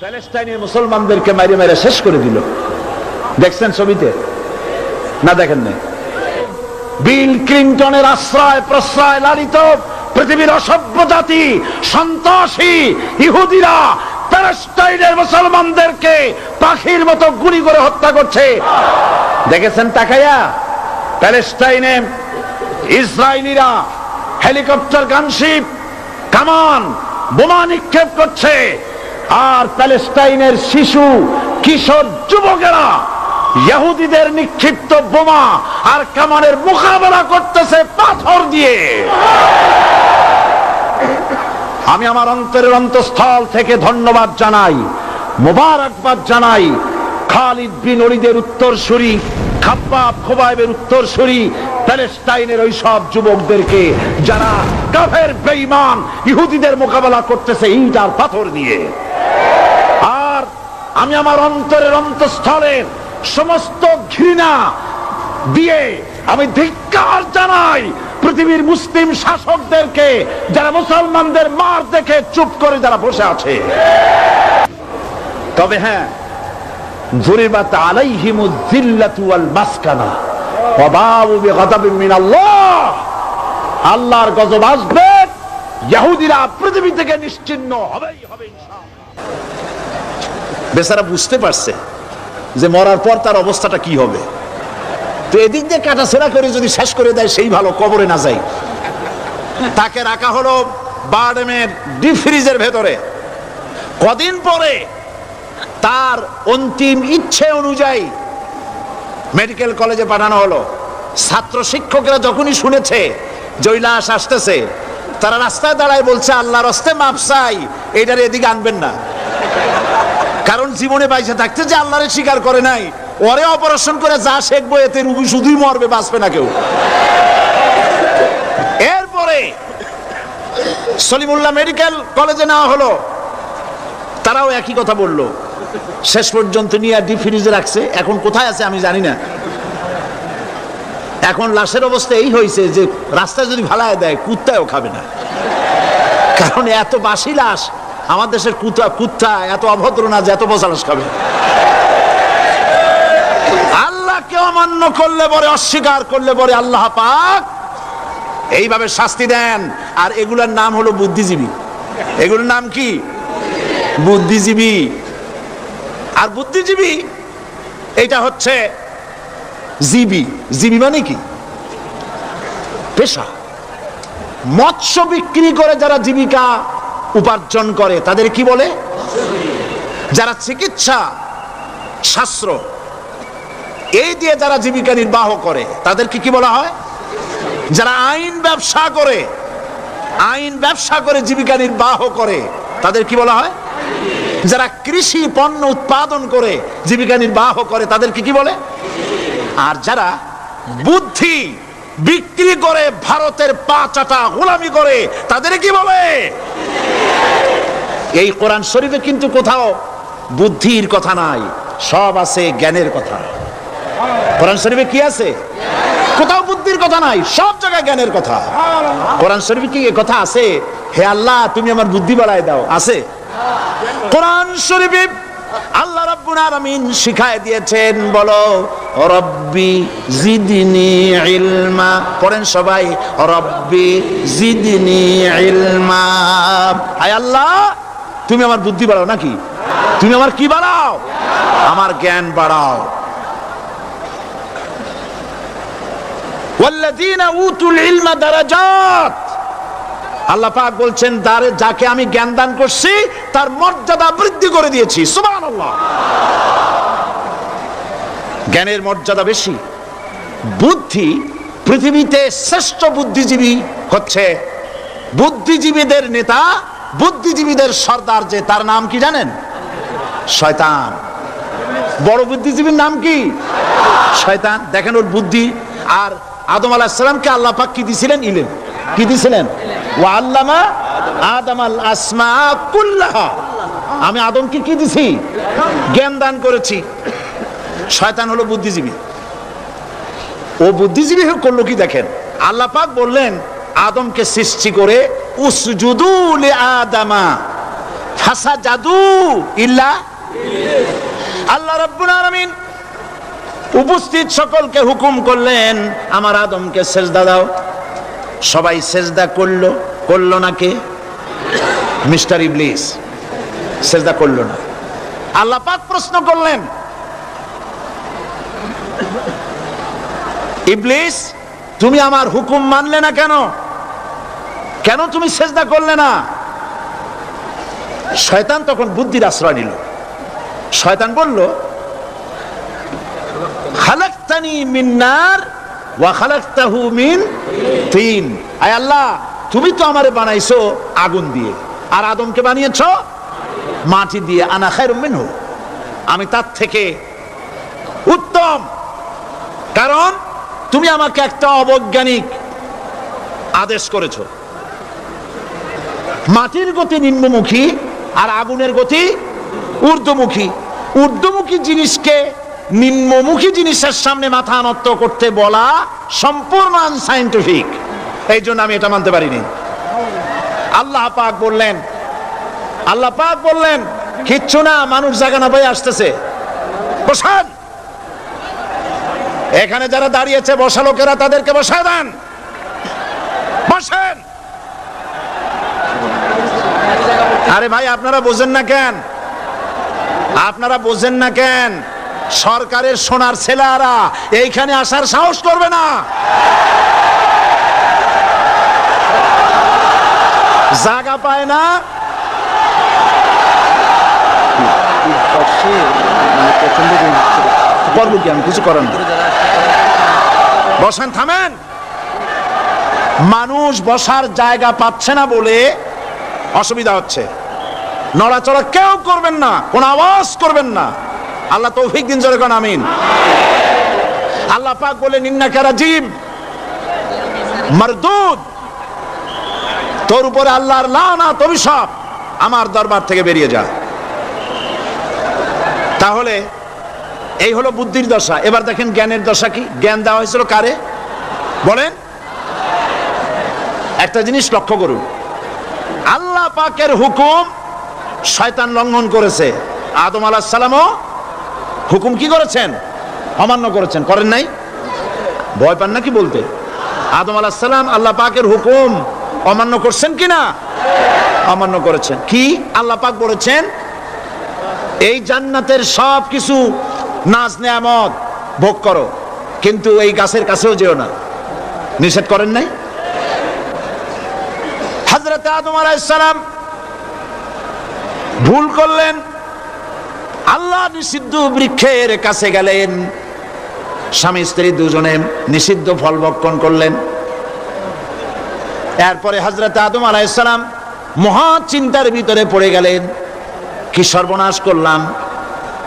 প্যালেস্টাইনের মুসলমানদেরকে মারি মেরে শেষ করে দিল। দেখছেন ছবিতে? না দেখেন নাই। বিল ক্লিন্টনের আশ্রয় প্রশ্রয় লালিত পৃথিবীর অসভ্য জাতি, সন্ত্রাসী, ইহুদিরা প্যালেস্টাইনের মুসলমানদেরকে পাখির মতো গুলি করে হত্যা করছে। দেখেছেন তাকাইয়া প্যালেস্টাইনে ইসরায়েলিরা হেলিকপ্টার, গানশিপ, কামান, বোমা নিক্ষেপ করছে। আর প্যালেস্টাইনের শিশু, কিশোর যুবকেরা ইহুদিদের নিক্ষিপ্ত বোমা আর কামানের মোকাবেলা করতেছে পাথর দিয়ে। আমি আমার অন্তরের অন্তঃস্থল থেকে ধন্যবাদ জানাই, মোবারকবাদ জানাই, খালিদ বিন অলিদের উত্তরসূরি, খাব্বাব খোবাইবের উত্তরসূরি, প্যালেস্টাইনের ওই সব যুবকদেরকে যারা কাফের, বেঈমান, ইহুদিদের মোকাবেলা করতেছে ইট আর পাথর দিয়ে। আমি আমার অন্তরের অন্তঃস্থলের সমস্ত ঘৃণা দিয়ে আমি ধিক্কার জানাই পৃথিবীর মুসলিম শাসকদেরকে, যারা মুসলমানদের মার দেখে চুপ করে যারা বসে আছে। তবে হ্যাঁ আল্লাহর গজব আসবে ইহুদিরা পৃথিবী থেকে নিশ্চিহ্ন হবেই হবে বেচারা বুঝতে পারছে যে মরার পর তার অবস্থাটা কি হবে। তো এদিক দিয়ে কাটাছেড়া করে যদি শেষ করে দেয়, সেই ভালো কবরে না যায় তাকে রাখা হলো বার্ডেমের ডিপ ফ্রিজের ভেতরে। কদিন পরে তার অন্তিম ইচ্ছে অনুযায়ী মেডিকেল কলেজে পাঠানো হলো। ছাত্র শিক্ষকরা যখনই শুনেছে জৈলাস আসতেছে, তারা রাস্তায় দাঁড়ায় বলছে আল্লাহ রস্তে মাপ চাই, এটার এদিকে আনবেন না। কারণ জীবনে বাইসে থাকতে যে আল্লাহরে স্বীকার করে নাই, ওরে অপারেশন করে যা শেখবো এতে রুগী শুধুই মরবে, বাঁচবে না কেউ। এরপরে সলিমুল্লাহ মেডিকেল কলেজে নেওয়া হলো। তারাও একই কথা বলল। শেষ পর্যন্ত নিয়ে ডিপ ফ্রিজে রাখছে। এখন কোথায় আছে আমি জানি না। এখন লাশের অবস্থা এই হয়েছে যে রাস্তায় যদি ভালায় দেয় কুত্তাও খাবে না। কারণ এত বাসি লাশ আমার দেশের কুত্তা কুত্তা এত অভদ্র না যে এত বসা লাশ খাবে। আল্লাহকে অমান্য করলে পরে, অস্বীকার করলে পরে আল্লাহ পাক এইভাবে শাস্তি দেন। আর এগুলোর নাম হলো বুদ্ধিজীবী। এগুলোর নাম কি? বুদ্ধিজীবী। আর বুদ্ধিজীবী এটা হচ্ছে জীবী। জীবী মানে কি? পেশা। মৎস্য বিক্রি করে যারা জীবিকা উপার্জন করে, তাদের কি বলে? যারা চিকিৎসা, শাস্ত্র, এই দিয়ে যারা জীবিকা নির্বাহ করে, তাদেরকে কি বলা হয়? যারা আইন ব্যবসা করে, আইন ব্যবসা করে জীবিকা নির্বাহ করে, তাদের কি বলা হয়? যারা কৃষি পণ্য উৎপাদন করে, জীবিকা নির্বাহ করে, তাদেরকে কি বলে? আর যারা বুদ্ধি বিক্রি করে, ভারতের পা গোলামি করে, তাদের কি বলে? এই কোরআন শরীফে কিন্তু কোথাও বুদ্ধির কথা নাই, সব আছে জ্ঞানের কথা। কোরআন শরীফে কি আছে? কোথাও বুদ্ধির কথা নাই, সব জায়গায় জ্ঞানের কথা। কোরআন শরীফে কি কথা আছে? হে আল্লাহ, তুমি আমার বুদ্ধি বাড়ায় দাও, আছে? কোরআন শরীফে আল্লাহ রাব্বুল আলামিন শিখায় দিয়েছেন, বলো, রব্বি জিদনি ইলমা। পড়েন সবাই, রব্বি জিদনি ইলমা। আয় আল্লাহ! তুমি আমার বুদ্ধি বাড়াও নাকি? তুমি আমার কি বাড়াও? আমার জ্ঞান বাড়াও। আল্লাহ পাক বলছেন তার যাকে আমি জ্ঞান দান করছি, তার মর্যাদা বৃদ্ধি করে দিয়েছি। সুবহানাল্লাহ। জ্ঞানের মর্যাদা বেশি। বুদ্ধি পৃথিবীতে শ্রেষ্ঠ বুদ্ধিজীবী হচ্ছে বুদ্ধিজীবীদের নেতা বুদ্ধিজীবীদের সর্দার যে, তার নাম কি জানেন? শয়তান। বড় বুদ্ধিজীবীর নাম কি? শয়তান। দেখেন ওর বুদ্ধি। আর আদম আলাহিসাল্লামকে আল্লাহ পাক কি দিছিলেন? ইলেম। কি দিছিলেন? ও আল্লামা আদম আল আসমা কুল্লাহা। আমি আদমকে কি দিছি? জ্ঞান দান করেছি। শয়তান হলো বুদ্ধিজীবী। ও বুদ্ধিজীবী করল কি দেখেন? আল্লাহ পাক বললেন আদমকে সৃষ্টি করে আদামা, ফাসা জাদু ইল্লা আল্লাহ রাব্বুল উপস্থিত সকলকে হুকুম করলেন, আমার আদমকে সেজদা দাও। সবাই সেজদা করল করল না কে? মিস্টার ইবলিস, সেজদা করল না। আল্লাহ পাক প্রশ্ন করলেন, ইবলিস, তুমি আমার হুকুম মানলে না কেন? কেন তুমি সেজদা করলে না? শয়তান তখন বুদ্ধির আশ্রয় নিল। শয়তান বলল, খালাক্তানি মিন্নার ওয়া খালাক্তাহু মিন তিন। আয় আল্লাহ, তুমি তো আমারে বানাইছো আগুন দিয়ে। আর আদমকে বানিয়েছো মাটি দিয়ে। আনা খায়রুম মিনহু। আমি তার থেকে উত্তম। কারণ তুমি আমাকে একটা অবৈজ্ঞানিক আদেশ করেছ। মাটির গতি নিম্নমুখী আর আগুনের গতি ঊর্ধ্বমুখী। ঊর্ধ্বমুখী জিনিসকে নিম্নমুখী জিনিসের সামনে মাথা নত করতে বলা সম্পূর্ণ আনসাইন্টিফিক এই জন্য আমি এটা মানতে পারিনি। আল্লাহ পাক বললেন, আল্লাহ পাক বললেন, কিচ্ছু না, মানুষ জায়গা না পাই আসতেছে। বসান। এখানে যারা দাঁড়িয়েছে, বসা লোকেরা তাদেরকে বসায় দেন। বসেন। আরে ভাই, আপনারা বোঝেন না কেন? আপনারা বোঝেন না কেন? সরকারের সোনার ছেলেরা এইখানে আসার সাহস করবে না। জায়গা পায় না। বসেন, থামেন। মানুষ বসার জায়গা পাচ্ছে না বলে অসুবিধা হচ্ছে। নড়াচড়া কেউ করবেন না, কোন আওয়াজ করবেন না। আল্লাহ তৌফিক দিন, জোরে কোন আমিন। আল্লাহ পাক বলে নিন্না কারা জীব, মারদুদ। তোর উপরে আল্লাহর লানা অভিশাপ। আমার দরবার থেকে বেরিয়ে যা। তাহলে, এই হলো বুদ্ধির দশা। এবার দেখেন জ্ঞানের দশা কি? জ্ঞান দেওয়া হয়েছিল কারে? বলেন। একটা জিনিস লক্ষ্য করুন। আল্লাহ পাকের হুকুম শয়তান লঙ্ঘন করেছে। আদম আলাহ সালামও হুকুম কি করেছেন? অমান্য করেছেন। করেন নাই? ভয় পান না কি বলতে? আদম আলাহ সালাম আল্লাহ পাকের হুকুম অমান্য করছেন কি না? অমান্য করেছেন। কি? আল্লাহ পাক বলেছেন, এই জান্নাতের সব কিছু নাচ নেয়ামত ভোগ করো, কিন্তু এই গাছের কাছেও যেও না। নিষেধ করেন নাই? আদম আলাইসালাম ভুল করলেন। আল্লাহ নিষিদ্ধ বৃক্ষের কাছে গেলেন। স্বামী স্ত্রী দুজনে নিষিদ্ধ ফল ভক্ষণ করলেন। এরপরে হজরত আদম আলাইসালাম মহা চিন্তার ভিতরে পড়ে গেলেন। কি সর্বনাশ করলাম।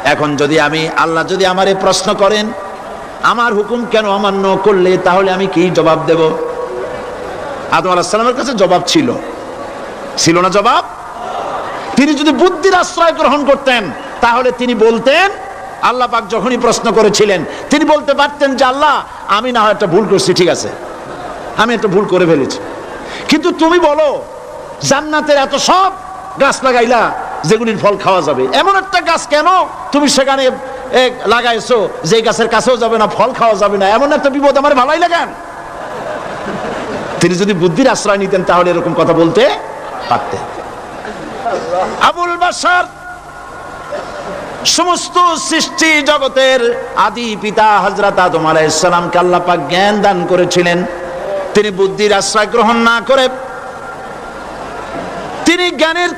এখন যদি আমি, আল্লাহ যদি আমারে প্রশ্ন করেন, আমার হুকুম কেন অমান্য করলে, তাহলে আমি কি জবাব দেব? আদম আলাহিসাল্লামের কাছে জবাব ছিল। ছিল না জবাব? তিনি যদি বুদ্ধির আশ্রয় গ্রহণ করতেন, তাহলে তিনি বলতেন, আল্লাহ পাক যখনই প্রশ্ন করেছিলেন, তিনি বলতে পারতেন যে, আল্লাহ, আমি না হয় একটা ভুল করছি, ঠিক আছে। আমি একটা ভুল করে ফেলেছি। কিন্তু তুমি বলো, জান্নাতের এত সব গাছ লাগাইলা, যেগুলির ফল খাওয়া যাবে। এমন একটা গাছ কেন তুমি সেখানে লাগাইছো, যে গাছের কাছেও যাবে না, ফল খাওয়া যাবে না? এমন একটা বিপদ আমার ভালোই লাগান তিনি যদি বুদ্ধির আশ্রয় নিতেন, তাহলে এরকম কথা বলতে পারতেন। আবুল বাসার সমস্ত সৃষ্টি জগতের আদি পিতা হজরত আদম আলাইসালামকে আল্লাহ জ্ঞান দান করেছিলেন। তিনি বুদ্ধির আশ্রয় গ্রহণ না করে তিনি জ্ঞানের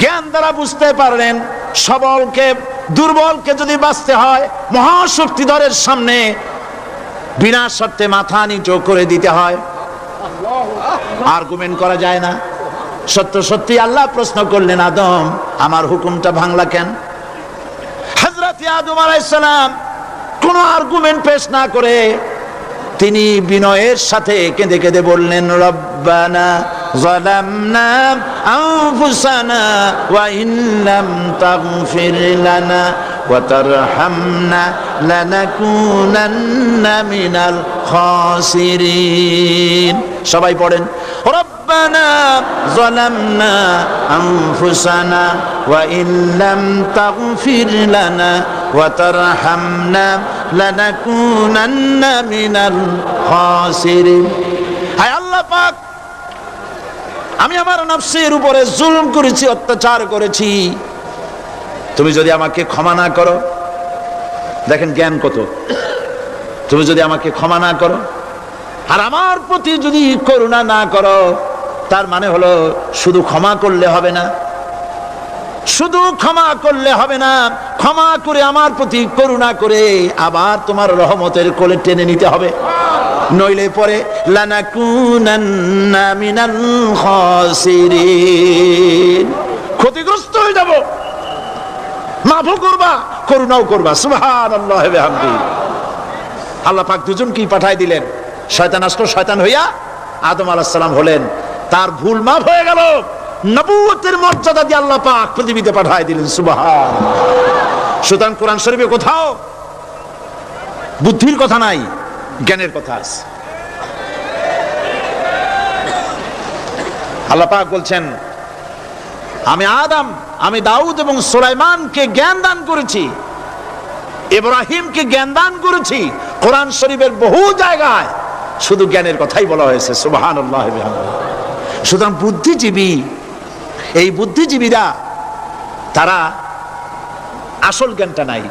জ্ঞান দ্বারা বুঝতে পারলেন, সবলকে, দুর্বলকে যদি বাঁচতে হয়, মহাশক্তিধরের সামনে বিনা শর্তে মাথা নিচু করে দিতে হয়। আর্গুমেন্ট করা যায় না। সত্য সত্যি আল্লাহ প্রশ্ন করলেন আদম আমার হুকুমটা ভাঙলা কেন হজরত আদম আলাইসালাম কোন আর্গুমেন্ট পেশ না করে তিনি বিনয়ের সাথে কেঁদে কেঁদে বললেন রব্বানা ظلمنا أنفسنا وإن لم تغفر لنا وترحمنا لنكونن من الخاسرين সবাই পড়েন রব্বানা ربنا ظلمنا أنفسنا وإن لم تغفر لنا وترحمنا لنكونن من الخاسرين হায় আল্লাহ পাক আমি আমার নফসের উপরে জুলুম করেছি অত্যাচার করেছি তুমি যদি আমাকে ক্ষমা না করো দেখেন জ্ঞান কত তুমি যদি আমাকে ক্ষমা না করো আর আমার প্রতি যদি করুণা না করো তার মানে হলো, শুধু ক্ষমা করলে হবে না। শুধু ক্ষমা করলে হবে না, ক্ষমা করে আমার প্রতি করুণা করে আবার তোমার রহমতের কোলে টেনে নিতে হবে। নইলে পরে ক্ষতিগ্রস্ত হয়ে যাব। মাফও করবা, করুণাও করবা। ওয়া বিহামদিহি আল্লাহ পাক দুজনকেই পাঠাই দিলেন। শয়তান আসলো, শয়তান হইয়া আদম আলাহ সালাম হলেন। তার ভুল মাফ হয়ে গেল। নবুয়তের মর্যাদা দিয়ে আল্লাহ পাক পৃথিবীতে পাঠাই দিলেন সুবহান সুতরাং কোরআন শরীফে কোথাও বুদ্ধির কথা নাই, জ্ঞানের কথা আছে। আল্লাহ পাক বলছেন, আমি আদম, আমি দাউদ এবং সুলাইমানকে জ্ঞান দান করেছি, ইব্রাহিমকে জ্ঞান দান করেছি, কোরআন শরীফের বহু জায়গায় শুধু জ্ঞানের কথাই বলা হয়েছে সুবাহান সুতরাং বুদ্ধিজীবী, এই বুদ্ধিজীবীরা, তারা আসল জ্ঞানটা নাই।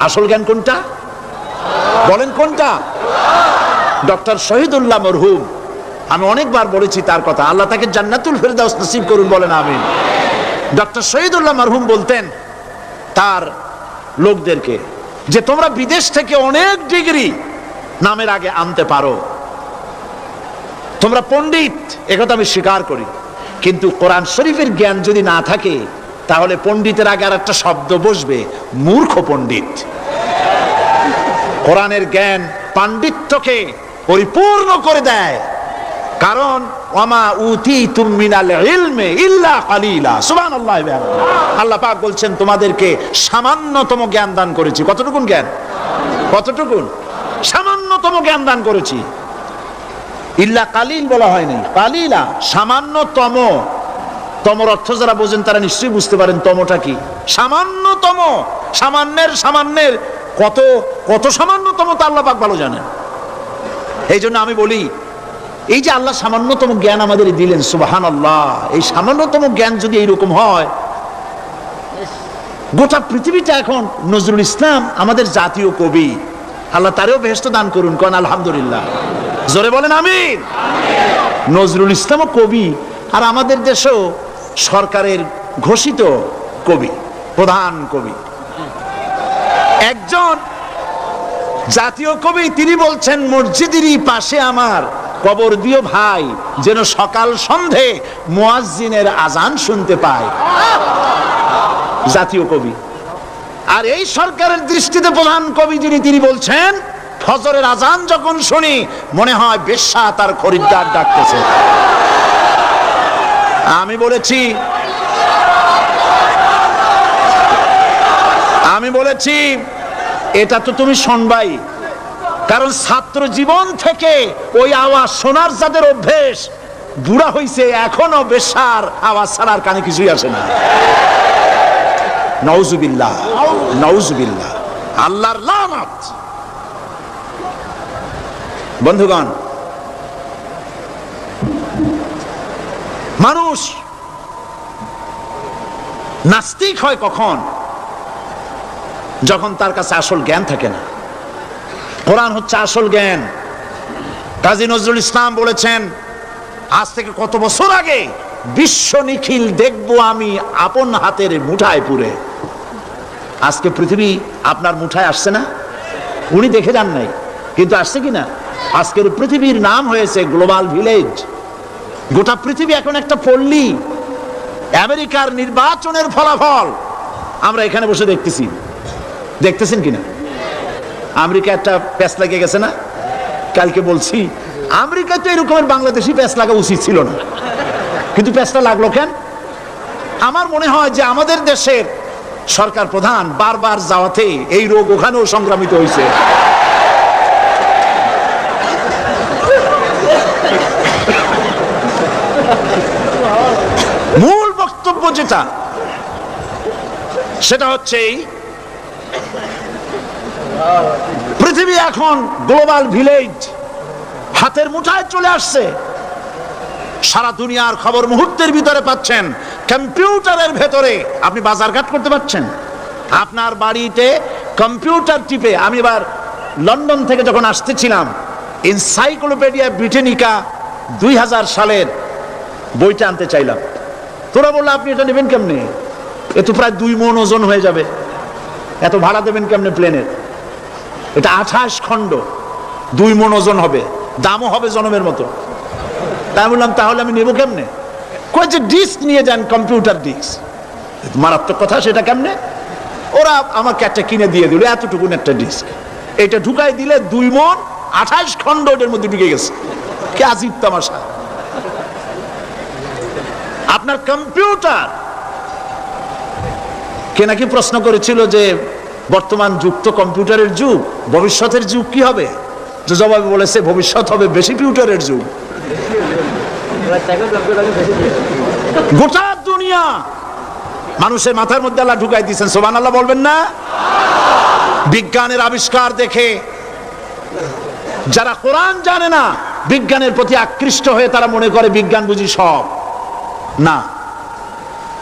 আসল জ্ঞান কোনটা? বলেন কোনটা? ডক্টর শহীদুল্লাহ মরহুম। আমি অনেকবার বলেছি তার কথা। আল্লাহ তাকে জান্নাতুল ফেরদাউস নসিব করুন, বলেন আমি ডক্টর শহীদুল্লাহ মরহুম বলতেন তার লোকদেরকে যে তোমরা বিদেশ থেকে অনেক ডিগ্রি নামের আগে আনতে পারো। তোমরা পণ্ডিত একথা আমি স্বীকার করি। কিন্তু কোরআন শরীফের জ্ঞান যদি না থাকে, তাহলে পণ্ডিতের আগে আর একটা শব্দ বসবে, মূর্খ পণ্ডিত। কোরআনের জ্ঞান পাণ্ডিত্যকে পরিপূর্ণ করে দেয়। কারণ ওমা উতি তুমিনাল ইলমে ইল্লা কালিলা। সুবহানাল্লাহ। আল্লাহ পাক বলছেন, তোমাদেরকে সামান্যতম জ্ঞান দান করেছি। কতটুকুন জ্ঞান? কতটুকুন? সামান্যতম জ্ঞান দান করেছি। ইল্লা কালিল বলা হয়নি। কালিলা, সামান্যতম। তমর অর্থ যারা বোঝেন তারা নিশ্চয়ই বুঝতে পারেন তমটা কি। সামান্যতম, সামান্যের সামান্যের। কত কত সামান্যতম তা আল্লাহ পাক ভালো জানেন। এই জন্য আমি বলি, এই যে আল্লাহ সামান্যতম জ্ঞান আমাদের দিলেন সুবাহান আল্লাহ এই সামান্যতম জ্ঞান যদি এইরকম হয়, গোটা পৃথিবীটা এখন নজরুল ইসলাম আমাদের জাতীয় কবি। আল্লাহ তারেও বেহেস্ত দান করুন কন আলহামদুলিল্লাহ। জোরে বলেন আমিন। নজরুল ইসলামও কবি, আর আমাদের দেশেও সরকারের ঘোষিত কবি, প্রধান কবি। একজন জাতীয় কবি, তিনি বলছেন, মসজিদেরই পাশে আমার কবর দিও ভাই, যেন সকাল সন্ধে মুয়াজ্জিনের আজান শুনতে পায়। জাতীয় কবি। আর এই সরকারের দৃষ্টিতে প্রধান কবি যিনি, তিনি বলছেন ফজরের আজান যখন শুনি, মনে হয় বেশ্যা তার খরিদ্দার ডাকতেছে। আমি বলেছি আমি বলেছি, এটা তো তুমি শুনবাই। কারণ ছাত্র জীবন থেকে ওই আওয়াজ শোনার যাদের অভ্যেস, বুড়া হইছে, এখনও বেশার আওয়াজ ছাড়ার কানে কিছুই আসে না। নওজুবিল্লাহ নওজুবিল্লাহ, আল্লাহর লানত। বন্ধুগণ, মানুষ নাস্তিক হয় কখন? যখন তার কাছে আসল জ্ঞান থাকে না। কোরআন হচ্ছে আসল জ্ঞান। কাজী নজরুল ইসলাম বলেছেন, আজ থেকে কত বছর আগে বিশ্ব নিখিল দেখব আমি আপন হাতের মুঠায় পুরে। আজকে পৃথিবী আপনার মুঠায় আসছে না? উনি দেখে যান নাই, কিন্তু আসছে কি না? আজকের পৃথিবীর নাম হয়েছে গ্লোবাল ভিলেজ। গোটা পৃথিবী এখন একটা পল্লী। আমেরিকার নির্বাচনের ফলাফল আমরা এখানে বসে দেখতেছি। দেখতেছেন কিনা? আমেরিকা একটা প্যাস লাগে গেছে না? কালকে বলছি আমেরিকা তো এরকমের বাংলাদেশি প্যাস লাগা উচিত ছিল না। কিন্তু প্যাসটা লাগল কেন? আমার মনে হয় যে আমাদের দেশের সরকার প্রধান বারবার যাওয়াতে এই রোগ ওখানেও সংক্রামিত হয়েছে। মূল বক্তব্য যেটা, সেটা হচ্ছে এই, পৃথিবী এখন গ্লোবাল ভিলেজ, হাতের মুঠায় চলে আসছে। সারা দুনিয়ার খবর মুহূর্তের ভিতরে পাচ্ছেন, কম্পিউটারের ভেতরে। আপনি বাজারঘাট করতে পারছেন? আপনার বাড়িতে কম্পিউটার টিপে, আমি এবার লন্ডন থেকে যখন আসতেছিলাম, এনসাইক্লোপিডিয়া ব্রিটেনিকা দুই হাজার সালের বইটা আনতে চাইলাম। তোরা বলল, আপনি এটা নেবেন কেমনে? এ তো প্রায় দুই মন ওজন হয়ে যাবে। এত ভাড়া দেবেন কেমনে প্লেনের? এটা আঠাশ খণ্ড। দুই মন ওজন হবে। দামও হবে জনমের মতো। তাই বললাম, তাহলে আমি নেব কেমনে? কই যে, ডিস্ক নিয়ে যান, কম্পিউটার ডিস্ক। মারাত্মক কথা, সেটা কেমনে? ওরা আমাকে একটা কিনে দিয়ে দিল, এতটুকুন একটা ডিস্ক। এটা ঢুকাই দিলে দুই মন আঠাশ খণ্ড এটার মধ্যে ঢুকে গেছে। কে আজিব তামাশা। আপনার কম্পিউটার। কে নাকি প্রশ্ন করেছিল যে বর্তমান যুগ তো কম্পিউটারের যুগ, ভবিষ্যতের যুগ কি হবে? যে জবাবে বলেছে, ভবিষ্যৎ হবে বেশি পিউটারের যুগ। গোটা দুনিয়া মানুষের মাথার মধ্যে আল্লাহ ঢুকাই দিয়েছেন সোবান আল্লাহ বলবেন না? বিজ্ঞানের আবিষ্কার দেখে যারা কোরআন জানে না, বিজ্ঞানের প্রতি আকৃষ্ট হয়ে তারা মনে করে বিজ্ঞান বুঝি সব। না।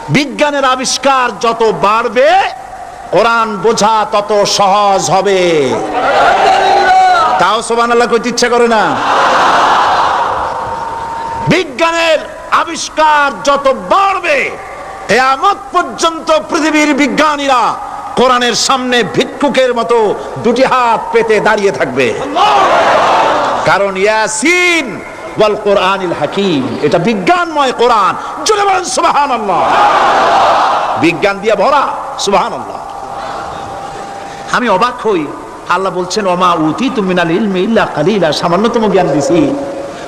বিজ্ঞানের আবিষ্কার যত বাড়বে, কোরআন বোঝা তত সহজ হবে। তাও সোবান আল্লাহ করতে ইচ্ছা করে না। বিজ্ঞানের আবিষ্কার যত বাড়বে এমত পর্যন্ত পৃথিবীর বিজ্ঞানীরা কোরআনের সামনে ভিক্ষুকের মতো দুটি হাত পেতে দাঁড়িয়ে থাকবে। কারণ ইয়াসিন ওয়াল হাকিম। এটা বিজ্ঞানময় কোরআন। জোরে বলেন, সুবহানাল্লাহ। বিজ্ঞান দিয়ে ভরা, সুবহানাল্লাহ। আমি অবাক হই। আল্লাহ বলছেন ওমা উতি ইলমি ইল্লা কালিলা। সামান্যতম জ্ঞান দিছি।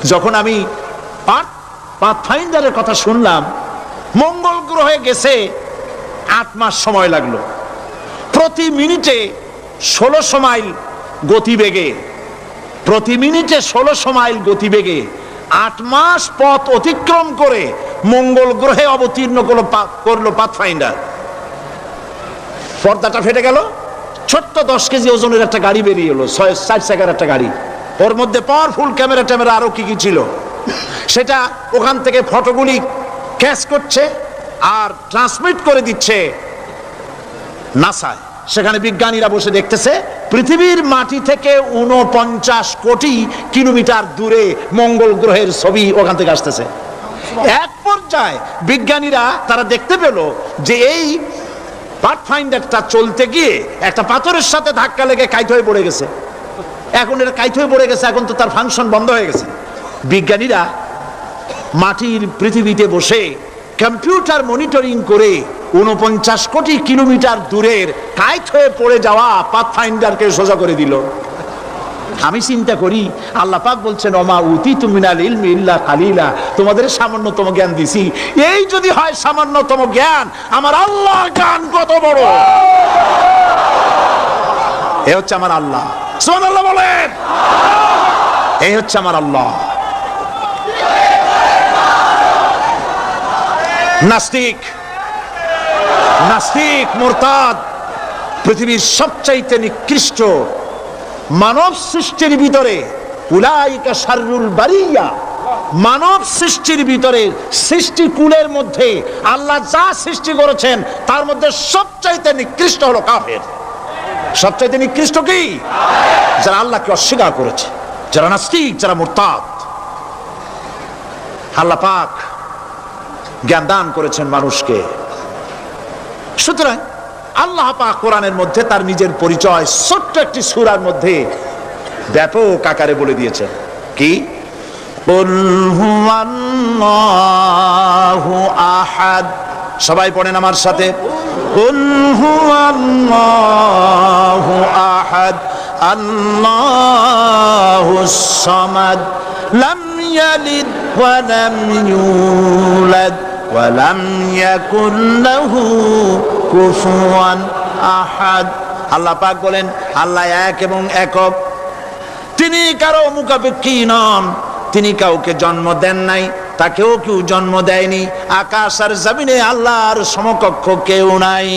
যখন আমি পাথ, পাথফাইন্ডারের কথা শুনলাম, মঙ্গল গ্রহে গেছে, আট মাস সময় লাগল। প্রতি মিনিটে ষোলোশো মাইল গতিবেগে, প্রতি মিনিটে ষোলোশো মাইল গতিবেগে আট মাস পথ অতিক্রম করে মঙ্গল গ্রহে অবতীর্ণ করল করল পাথফাইন্ডার পর্দাটা ফেটে গেল। ছোট্ট দশ কেজি ওজনের একটা গাড়ি বেরিয়ে এলো। ছয় চার চাকার একটা গাড়ি। ওর মধ্যে পাওয়ারফুল ক্যামেরা ট্যামেরা আরও কি কি ছিল? সেটা ওখান থেকে ফটোগুলি ক্যাচ করছে আর ট্রান্সমিট করে দিচ্ছে নাসায়। সেখানে বিজ্ঞানীরা বসে দেখতেছে পৃথিবীর মাটি থেকে উনপঞ্চাশ কোটি কিলোমিটার দূরে মঙ্গল গ্রহের ছবি ওখান থেকে আসতেছে। এক পর্যায়ে বিজ্ঞানীরা তারা দেখতে পেল যে এই পাথফাইন্ডারটা চলতে গিয়ে একটা পাথরের সাথে ধাক্কা লেগে কাইট হয়ে পড়ে গেছে। এখন এটা কাইট হয়ে পড়ে গেছে, এখন তো তার ফাংশন বন্ধ হয়ে গেছে। বিজ্ঞানীরা মাটির পৃথিবীতে বসে কম্পিউটার মনিটরিং করে উনপঞ্চাশ কোটি কিলোমিটার দূরের কাইট হয়ে পড়ে যাওয়া পাথফাইন্ডারকে সোজা করে দিল। আমি চিন্তা করি, আল্লাহ পাক বলছেন অমা উতি তুমিনাল ইলমি ইল্লা কালিলা। তোমাদের সামান্যতম জ্ঞান দিছি। এই যদি হয় সামান্যতম জ্ঞান, আমার আল্লাহ জ্ঞান কত বড়? এ হচ্ছে আমার আল্লাহ। আল্লাহ বলেন। এই হচ্ছে আমার আল্লাহ। নাস্তিক নাস্তিক মোরতাদ, পৃথিবীর সবচাইতে নিকৃষ্ট মানব সৃষ্টির ভিতরে উলাইকা শাররুল বারিয়া। মানব সৃষ্টির ভিতরে সৃষ্টি কুলের মধ্যে আল্লাহ যা সৃষ্টি করেছেন, তার মধ্যে সবচাইতে নিকৃষ্ট হলো কাফের। সবচাইতে নিকৃষ্ট কি? যারা আল্লাহকে অস্বীকার করেছে, যারা নাস্তিক যারা মোরতাদ। আল্লাহ পাক জ্ঞান দান করেছেন মানুষকে। সুতরাং আল্লাহ পাক কোরআনের মধ্যে তার নিজের পরিচয় ছোট্ট একটি সুরার মধ্যে ব্যাপক আকারে বলে দিয়েছে কি? আহাদ। সবাই পড়েন আমার সাথে। আহাদ। আল্লাহ লাম ইয়ালিদ ওয়া লাম ইউলাদ। ওয়ালাম ইয়াকুল্লাহু কুফুয়ান আহাদ। আল্লাহ পাক বলেন, আল্লাহ এক এবং একক। তিনি কারও মুখাপেক্ষী নন। তিনি কাউকে জন্ম দেন নাই, তাকেও কেউ জন্ম দেয়নি। আকাশ আর জমিনে আল্লাহর সমকক্ষ কেউ নাই।